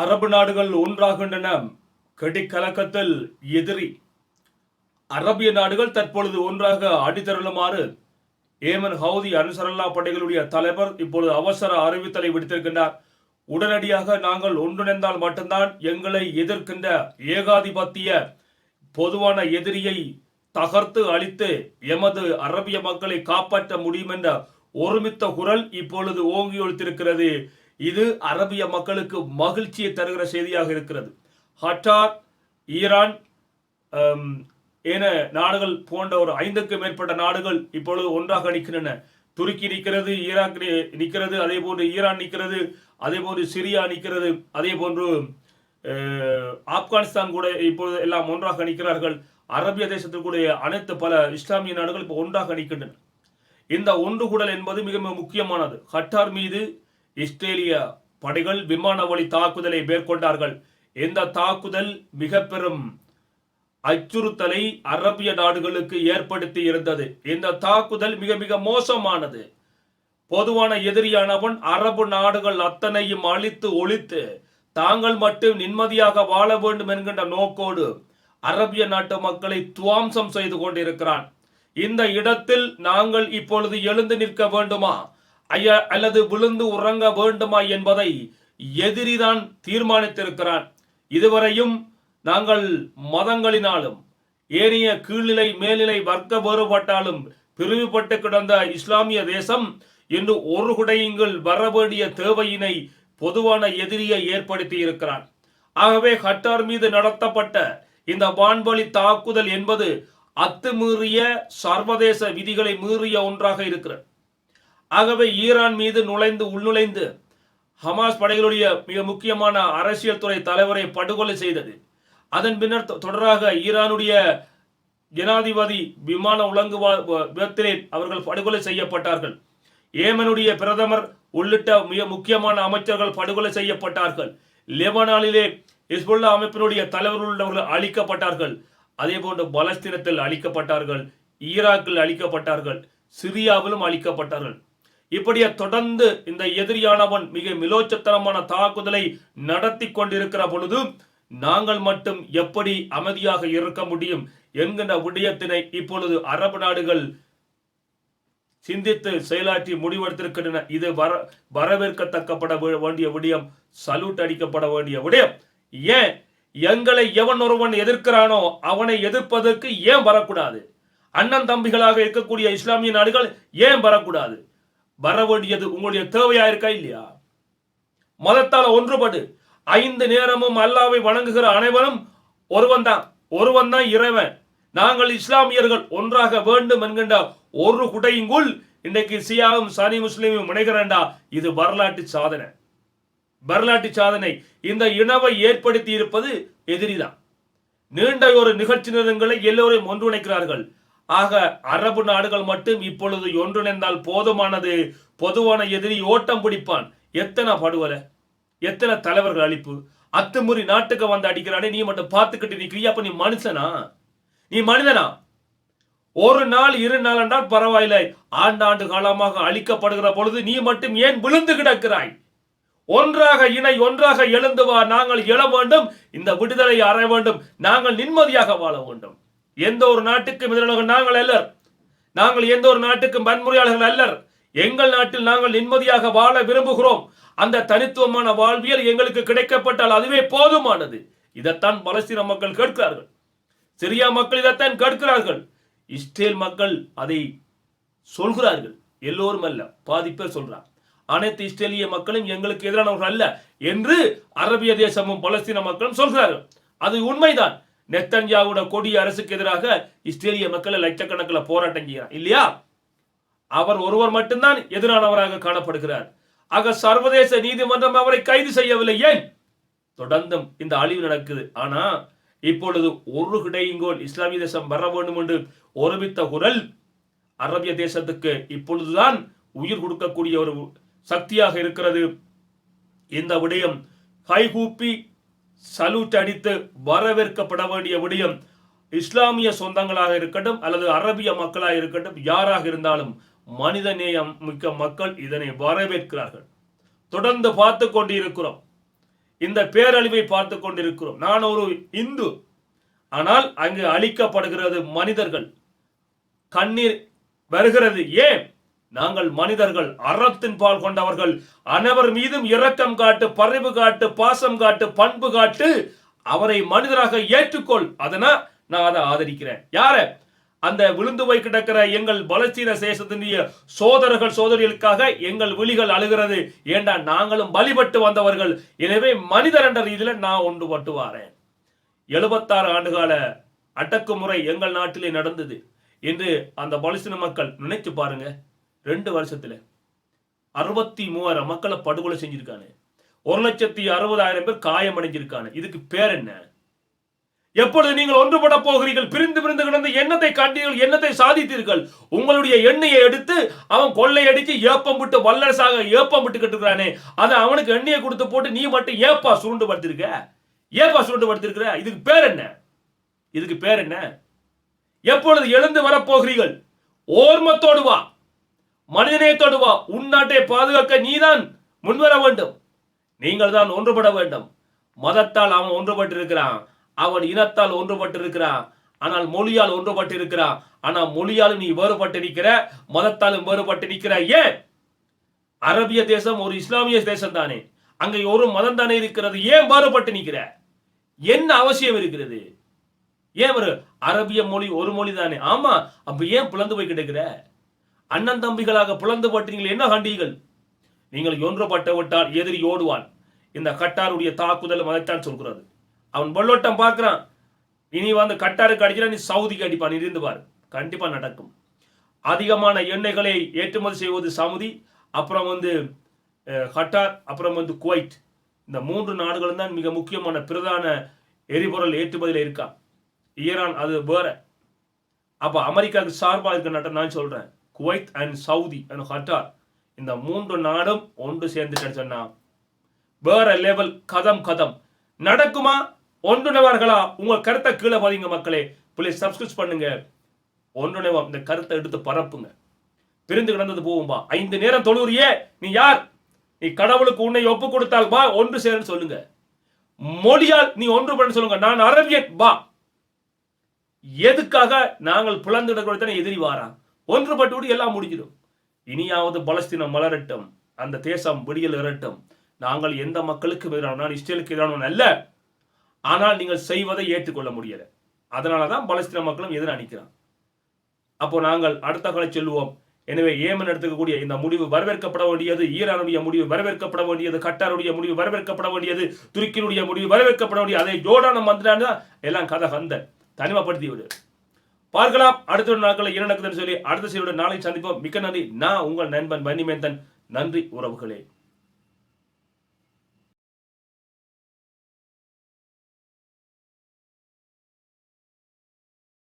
அரபு நாடுகள் ஒன்றாகின்றன. கடிக்கலக்கத்தில் எதிரி. அரபிய நாடுகள் தற்பொழுது ஒன்றாக அடித்தருளுமாறு ஏமன் ஹவுதி அனுசரல்லா படைகளுடைய தலைவர் இப்பொழுது அவசர அறிவித்தலை விடுத்திருக்கின்றார். உடனடியாக நாங்கள் ஒன்றிணைந்தால் மட்டும்தான் எங்களை எதிர்க்கின்ற ஏகாதிபத்திய பொதுவான எதிரியை தகர்த்து அழித்து எமது அரபிய மக்களை காப்பாற்ற முடியும் என்ற ஒருமித்த குரல் இப்பொழுது ஓங்கி ஒழித்திருக்கிறது. இது அரபிய மக்களுக்கு மகிழ்ச்சியை தருகிற செய்தியாக இருக்கிறது. ஹட்டார் ஈரான் என நாடுகள் போன்ற ஒரு ஐந்துக்கு மேற்பட்ட நாடுகள் இப்பொழுது ஒன்றாக நிற்கின்றன. துருக்கி நிற்கிறது ஈராக் நிற்கிறது அதே போன்று ஈரான் நிற்கிறது அதே போன்று சிரியா நிற்கிறது அதே போன்று ஆப்கானிஸ்தான் கூட இப்பொழுது எல்லாம் ஒன்றாக நிற்கிறார்கள். அரபிய தேசத்திற்குடைய அனைத்து பல இஸ்லாமிய நாடுகள் இப்போ ஒன்றாக நிற்கின்றன. இந்த ஒன்றுகூடல் என்பது மிக மிக முக்கியமானது. ஹட்டார் மீது இஸ்ரேலிய படைகள் விமான வழி தாக்குதலை மேற்கொண்டார்கள். இந்த தாக்குதல் மிக பெரும் அச்சுறுத்தலை அரபிய நாடுகளுக்கு ஏற்படுத்தி இருந்தது. இந்த தாக்குதல் மிக மிக மோசமானது. பொதுவான எதிரியானவன் அரபு நாடுகள் அத்தனையும் அழித்து ஒழித்து தாங்கள் மட்டும் நிம்மதியாக வாழ வேண்டும் என்கின்ற நோக்கோடு அரபிய நாட்டு மக்களை துவாம்சம் செய்து கொண்டிருக்கிறான். இந்த இடத்தில் நாங்கள் இப்பொழுது எழுந்து நிற்க வேண்டுமா? ஐயா அல்லது விழுந்து உறங்க வேண்டுமா என்பதை எதிரிதான் தீர்மானித்திருக்கிறான். இதுவரையும் நாங்கள் மதங்களினாலும் ஏனைய கீழ்நிலை மேல்நிலை வர்க்க வேறுபட்டாலும் பிரிவுபட்டு கிடந்த இஸ்லாமிய தேசம் இன்று ஒரு குடையுங்கள் வர வேண்டிய தேவையினை பொதுவான எதிரியை ஏற்படுத்தி இருக்கிறான் ஆகவே ஹட்டார் மீது நடத்தப்பட்ட இந்த வான்வழி தாக்குதல் என்பது அத்துமீறிய சர்வதேச விதிகளை மீறிய ஒன்றாக இருக்கிறது. ஆகவே ஈரான் மீது நுழைந்து உள்நுழைந்து ஹமாஸ் படைகளுடைய மிக முக்கியமான அரசியல் துறை தலைவரை படுகொலை செய்தது. அதன் பின்னர் தொ- தொடராக ஈரானுடைய ஜனாதிபதி விமான உலங்கு விபத்திலே அவர்கள் படுகொலை செய்யப்பட்டார்கள். ஏமனுடைய பிரதமர் உள்ளிட்ட மிக முக்கியமான அமைச்சர்கள் படுகொலை செய்யப்பட்டார்கள். லெபனானிலே ஹிஸ்புல்லா அமைப்பினுடைய தலைவர்கள் அழிக்கப்பட்டார்கள். அதே போன்று பலஸ்தீனத்தில் அழிக்கப்பட்டார்கள் ஈராக்கில் அழிக்கப்பட்டார்கள் சிரியாவிலும் அழிக்கப்பட்டார்கள். இப்படியே தொடர்ந்து இந்த எதிரியானவன் மிக மிலோச்சத்தனமான தாக்குதலை நடத்தி கொண்டிருக்கிற பொழுது நாங்கள் மட்டும் எப்படி அமைதியாக இருக்க முடியும் என்கின்ற விடயத்தினை இப்பொழுது அரபு நாடுகள் சிந்தித்து செயலாற்றி முடிவெடுத்திருக்கின்றன. இது வர வரவேற்கத்தக்கப்பட வேண்டிய விடயம் சல்யூட் அடிக்கப்பட வேண்டிய விடயம். ஏன் எங்களை எவன் ஒருவன் எதிர்க்கிறானோ அவனை எதிர்ப்பதற்கு ஏன் வரக்கூடாது? அண்ணன் தம்பிகளாக இருக்கக்கூடிய இஸ்லாமிய நாடுகள் ஏன் வரக்கூடாது? வர வேண்டியது உங்களுடைய தேவையா இருக்கா இல்லையா? மதத்தால் ஒன்றுபடு ஐந்து நேரமும் அல்லாவை வணங்குகிற அனைவரும் ஒருவன் தான். ஒருவன் தான் இறைவன். நாங்கள் இஸ்லாமியர்கள் ஒன்றாக வேண்டும் என்கின்ற ஒரு குடையுங்குள் இன்றைக்கு சியாவும் சனி முஸ்லீமும் இணைகிறண்டா? இது வரலாற்று சாதனை. வரலாற்று சாதனை. இந்த இனவை ஏற்படுத்தி இருப்பது எதிரிதான். நீண்ட ஒரு நிகழ்ச்சி நிறங்களை எல்லோரையும் ஒன்றிணைக்கிறார்கள். ஆக அரபு நாடுகள் மட்டும் இப்பொழுது ஒன்றிணைந்தால் போதுமானது. பொதுவான எதிரி ஓட்டம் பிடிப்பான். எத்தனை படுவலை எத்தனை தலைவர்கள் அழிப்பு? அத்துமுறி நாட்டுக்கு வந்து அடிக்கிறானே நீ மட்டும் பார்த்துக்கிட்டு நிற்கிறியா அப்ப நீ மனுஷனா? நீ மனிதனா? ஒரு நாள் இரு நாள் என்றால் பரவாயில்லை. ஆண்டாண்டு காலமாக அழிக்கப்படுகிற பொழுது நீ மட்டும் ஏன் விழுந்து கிடக்கிறாய்? ஒன்றாக இணை ஒன்றாக எழுந்து வா நாங்கள் எழ வேண்டும். இந்த விடுதலை அற வேண்டும். நாங்கள் நிம்மதியாக வாழ வேண்டும். எந்த ஒரு நாட்டுக்கும் எதிராக நாங்கள் அல்லர். நாங்கள் எந்த ஒரு நாட்டுக்கும் வன்முறையாளர்கள் அல்லர். எங்கள் நாட்டில் நாங்கள் நிம்மதியாக வாழ விரும்புகிறோம். அந்த தனித்துவமான வாழ்வியல் எங்களுக்கு கிடைக்கப்பட்டால் அதுவே போதுமானது. இதைத்தான் பலஸ்தீன மக்கள் கேட்கிறார்கள். சிரியா மக்கள் இதைத்தான் கேட்கிறார்கள். இஸ்ரேல் மக்கள் அதை சொல்கிறார்கள். எல்லோரும் அல்ல. பாதி பேர் சொல்றாங்க. அனைத்து இஸ்ரேலிய மக்களும் எங்களுக்கு எதிரானவர்கள் அல்ல என்று அரபிய தேசமும் பலஸ்தீன மக்களும் சொல்கிறார்கள். அது உண்மைதான். நெத்தன்யாவோட கொடிய அரசுக்கு எதிராக இஸ்ரேலிய மக்கள் லட்சக்கணக்கில் போராட்டம் செய்கிறார். இல்லையா? அவர் ஒருவர் மட்டும்தான் எதிரானவராக காணப்படுகிறார். ஆக சர்வதேச நீதிமன்றம் அவரை கைது செய்யவில்லை. ஏன்? தொடர்ந்தும் இந்த அழிவு நடக்குது. ஆனா இப்பொழுது ஒரு கிடையுங்கோல் இஸ்லாமிய தேசம் வர வேண்டும் என்று ஒருமித்த குரல் அரபிய தேசத்துக்கு இப்பொழுதுதான் உயிர் கொடுக்கக்கூடிய ஒரு சக்தியாக இருக்கிறது. இந்த விடயம் கைகூப்பி சல்யூட் அடித்து வரவேற்கப்பட வேண்டிய விடயம் இஸ்லாமிய சொந்தங்களாக இருக்கட்டும் அல்லது அரபிய மக்களாக இருக்கட்டும் யாராக இருந்தாலும் மனித நேயம் மிக்க மக்கள் இதனை வரவேற்கிறார்கள். தொடர்ந்து பார்த்து கொண்டிருக்கிறோம். இந்த பேரழிவை பார்த்து கொண்டிருக்கிறோம். நான் ஒரு இந்து. ஆனால் அங்கு அழிக்கப்படுகிறது மனிதர்கள். கண்ணீர் வருகிறது. ஏன்? நாங்கள் மனிதர்கள் அறத்தின் பால் கொண்டவர்கள். அனைவர் மீதும் இரக்கம் காட்டு பரிவு காட்டு பாசம் காட்டு பண்பு காட்டு அவரை மனிதராக ஏற்றுக்கொள். அதனா நான் அதை ஆதரிக்கிறேன். யார? அந்த விழுந்து போய் கிடக்கிற எங்கள் பலஸ்தீன தேசத்தினுடைய சோதரர்கள் சோதரிகளுக்காக எங்கள் விழிகள் அழுகிறது. ஏண்டா நாங்களும் வழிபட்டு வந்தவர்கள்? எனவே மனிதர் என்ற ரீதியில நான் ஒன்று பட்டு வாரேன். எழுபத்தாறு ஆண்டுகால அடக்குமுறை எங்கள் நாட்டிலே நடந்தது. என்று அந்த பலஸ்தீன மக்கள் நினைச்சு பாருங்க. ரெண்டு வருஷத்துல அறுபத்தி மூவாயிரம் மக்களை படுகொலை செஞ்சிருக்கானு. ஒரு லட்சத்தி அறுபதாயிரம் பேர் காயமடைஞ்சிருக்காங்க இதுக்கு பேர் என்ன? எப்பொழுது நீங்கள் ஒன்றுபட போகிறீர்கள் பிரிந்து பிரிந்து கிடந்து எண்ணத்தை கண்டீர்கள் எண்ணத்தை சாதித்தீர்கள் உங்களுடைய எண்ணெயை எடுத்து அவன் கொள்ளையடிச்சு ஏப்பம் விட்டு வல்லரசாக ஏப்பம் விட்டு கட்டுக்கிறானே அதை அவனுக்கு எண்ணெயை கொடுத்து போட்டு நீ மட்டும் ஏப்பா சுருண்டு படுத்திருக்க ஏப்பா சுருண்டு படுத்திருக்கிற இதுக்கு பேர் என்ன? இதுக்கு பேர் என்ன? எப்பொழுது எழுந்து வரப்போகிறீர்கள்? ஓர்மத்தோடு வா. மனிதநேயத்தோடு வா உன் நாட்டை பாதுகாக்க நீதான் முன்வர வேண்டும். நீங்கள் தான் ஒன்றுபட வேண்டும். மதத்தால் அவன் ஒன்றுபட்டிருக்கிறான். அவன் இனத்தால் ஒன்றுபட்டிருக்கிறான். ஆனால் மொழியால் ஒன்றுபட்டு இருக்கிறான் மொழியாலும் நீ வேறுபட்டு நிற்கிற மதத்தாலும் வேறுபட்டு நிற்கிற ஏன்? அரபிய தேசம் ஒரு இஸ்லாமிய தேசம் தானே அங்கே ஒரு மதம் தானே இருக்கிறது. ஏன் வேறுபட்டு நிற்கிற என்ன அவசியம் இருக்கிறது? ஏன் ஒரு அரபிய மொழி ஒரு மொழி தானே ஆமா அப்ப ஏன் பிளந்து போய் கிடக்கிற அண்ணன் தம்பிகளாக புலந்து பட்டீங்கள் என்ன கண்டீர்கள்? நீங்கள் ஒன்றுபட்டு விட்டால் எதிரி ஓடுவான். இந்த கட்டாருடைய தாக்குதல் அதைத்தான் சொல்கிறது. அவன் பொல்லோட்டம் பார்க்கிறான். இனி வந்து கட்டாருக்கு அடிக்கிறா நீ சவுதிக்கு அடிப்பான் இருந்து பாரு. கண்டிப்பா நடக்கும். அதிகமான எண்ணெய்களை ஏற்றுமதி செய்வது சவுதி அப்புறம் வந்து கட்டார் அப்புறம் வந்து குவைட் இந்த மூன்று நாடுகளும் தான் மிக முக்கியமான பிரதான எரிபொருள் ஏற்றுமதியில் இருக்கா. ஈரான் அது வேற. அப்போ அமெரிக்காவுக்கு சார்பாக இருக்க நாட்டை நான் சொல்கிறேன் Kuwait and Saudi and Qatar இந்த மூன்று நாடும் ஒன்று சேர்ந்துட்டேன்னு சொன்னா வேற லெவல் கதம் கதம். நடக்குமா? ஒன்றுணவார்களா? உங்க கருத்தை கீழே பதிங்க மக்களே. பிள்ளை சப்ஸ்கிரைப் பண்ணுங்க. ஒன்றுணவம் இந்த கருத்தை எடுத்து பரப்புங்க. பிரிந்து கிடந்தது போகும்பா. ஐந்து நேரம் தொழுறியே நீ யார்? நீ கடவுளுக்கு உன்னை ஒப்பு கொடுத்தால் வா ஒன்று சேருன்னு சொல்லுங்க. மொழியால் நீ ஒன்று பண்ண சொல்லுங்க. நான் அரபியன் வா. எதுக்காக நாங்கள் பிளந்துட எதிரி வாரான் ஒன்றுபட்டு எல்லாம் முடிஞ்சிடும். இனியாவது பலஸ்தீனம் மலரட்டும். அந்த தேசம் விடியல் இரட்டும் நாங்கள் எந்த மக்களுக்கு எதிரான இஸ்ரேலுக்கு எதிரானவன் அல்ல. ஆனால் நீங்கள் செய்வதை ஏற்றுக்கொள்ள முடியல. அதனால தான் பலஸ்தீன மக்களும் எதிராக நிற்கிறான். அப்போ நாங்கள் அடுத்த கலை செல்வோம் எனவே ஏமன் எடுத்துக்கக்கூடிய இந்த முடிவு வரவேற்கப்பட வேண்டியது ஈரானுடைய முடிவு வரவேற்கப்பட வேண்டியது கட்டாருடைய முடிவு வரவேற்கப்பட வேண்டியது துருக்கியினுடைய முடிவு வரவேற்கப்பட வேண்டியது அதை ஜோடான மந்திரான எல்லாம் கதை வந்த தனிமைப்படுத்தி விடு பார்க்கலாம். அடுத்த ஒரு நாட்களில் என்ன நடக்குதுன்னு சொல்லி அடுத்த செய்தியோட நாளை சந்திப்போம். மிக்க நன்றி. நான் உங்கள் நண்பன் பன்னிமேந்தன் நன்றி உறவுகளே.